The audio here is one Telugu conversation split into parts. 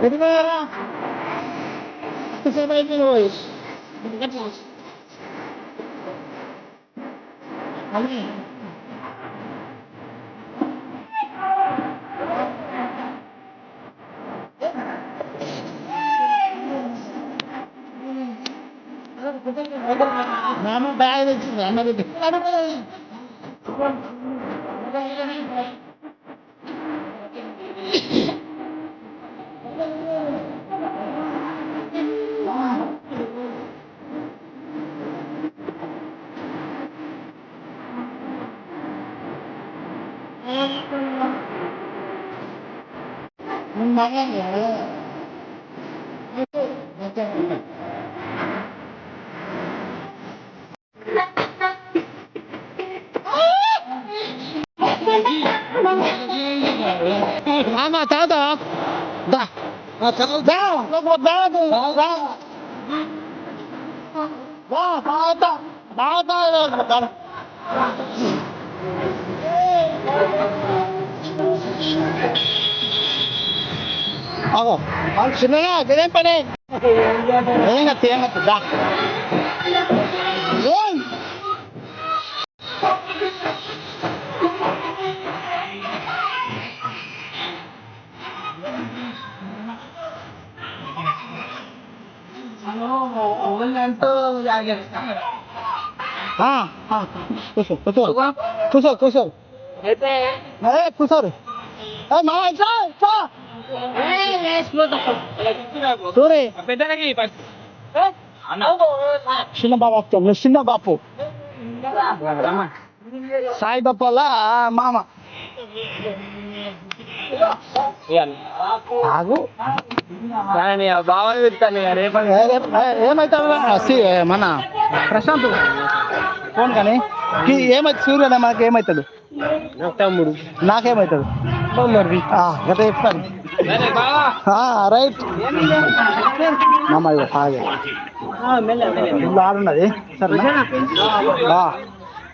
Pwede mo na Gusto ba kayo pinoy? Ano நாம பேக் என்னது Mình mang nghe nhớ Mình mang nghe nhớ mà cháu được Dạ Mà cháu Dạ Lúc một đó thì Dạ Dạ Báo ta Báo ta được một đó Ako, sila na, ganyan pa rin. Ingat. కూర్చో కూర్చో. కూర్చో కూర్చో. ఏ కూర్చోరు చిన్న బాబు చిన్న బాపు. సాయి బాపల మామ. ఆగు. ఏమైతుంది మన ప్రశాంత్ ఫోన్ కానీ. ఏమైతుంది సూర్యుడు మనకి ఏమవుతాడు తమ్ముడు. నాకేమవుతాడు గత చెప్తాను. ఆ, రైట్. తాగే ఇల్లు ఆడున్నది సరే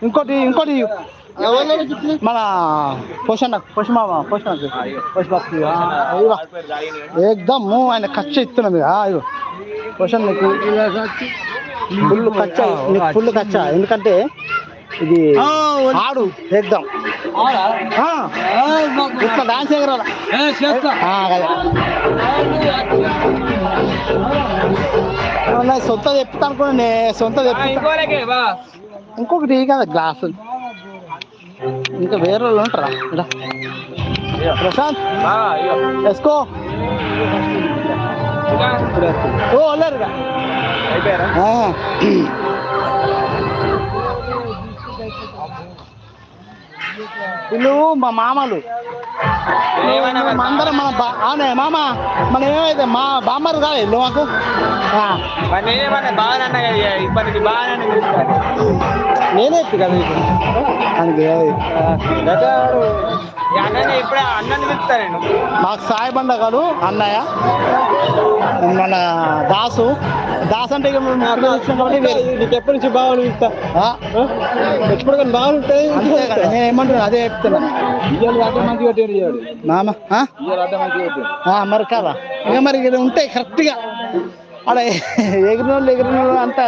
ఇంకోటి ఇంకోటి మన పోషణ పోషమామ పోషణ పోషబాక్తి ఏకదమ్ ఆయన ఖర్చ ఇస్తున్నాం ఇక ఇగో పోషణ నీకు. ఫుల్ ఖర్చ నీకు ఫుల్ ఖర్చ ఎందుకంటే ఇది ఆడు ఆ, ఇట్లా డాన్స్ ఎగరాల సొంత చెప్తా అనుకున్నా నే సొంత చెప్తా. ఇంకోలకే బా. ఇంకొకటి కదా గ్లాసు. ఇంకా వేరే వాళ్ళు ఉంటారా. ప్రశాంత్. వేసుకో ఓ వెళ్ళారుగా అయిపోయారా? వీళ్ళు మా మామలు. అందరం మన అవునే మామ మనం ఏమైతే మా బామ్మరు కాదు ఇల్లు మాకు. నేనే కదా. దానికి ఏది? అన్నని ఇప్పుడే అన్నని పిలుస్తా నేను. మాకు సాయి బండగాడు అన్నయ్య మన దాసు. దాస్ అంటే. నీకు ఎప్పటి నుంచి బాగా ఆ, ఎప్పుడు కానీ బాగుంటాయి అంతే కదా నేను ఏమంటున్నా అదే చెప్తున్నా. మరి కదా? ఇక మరి ఇక్కడ ఉంటాయి కరెక్ట్గా. అక్కడ ఎగిరిన వాళ్ళు ఎగిరిన వాళ్ళు అంతా.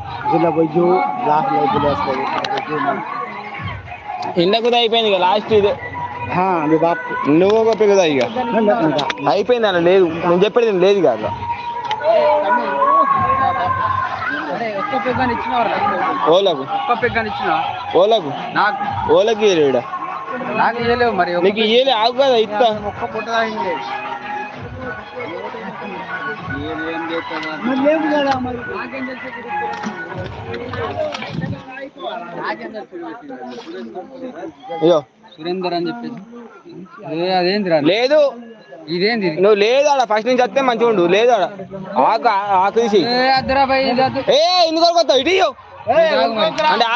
గిల్ల బొయ్యు గ్లాసులో గిలాస్ ఇండకు అయిపోయింది ఇక లాస్ట్ ఇది. నువ్వు ఒక పెగుదా ఇక. అయిపోయింది అన్న లేదు. నేను చెప్పేది లేదు కాదు ఇచ్చినవరా ఓలకు. ఓలకు. నాకు ఓలకి ఇయ్యలేడ నాకు ఇయ్యలేవు మరి నీకు ఇయ్యలే ఆగు కదా ఇస్తా అయ్యో. సురేందర్ అని చెప్పేసి. ఏ అదేందిరా? లేదు. ఇదేంది ఇది? నువ్వు లేదు ఆడ ఫస్ట్ నుంచి వస్తే మంచిగా ఉండు. లేదు ఆడ. ఆకు ఆకు తీసి. ఏ అద్దు. ఎందుకు వస్తావు ఇటు. అంటే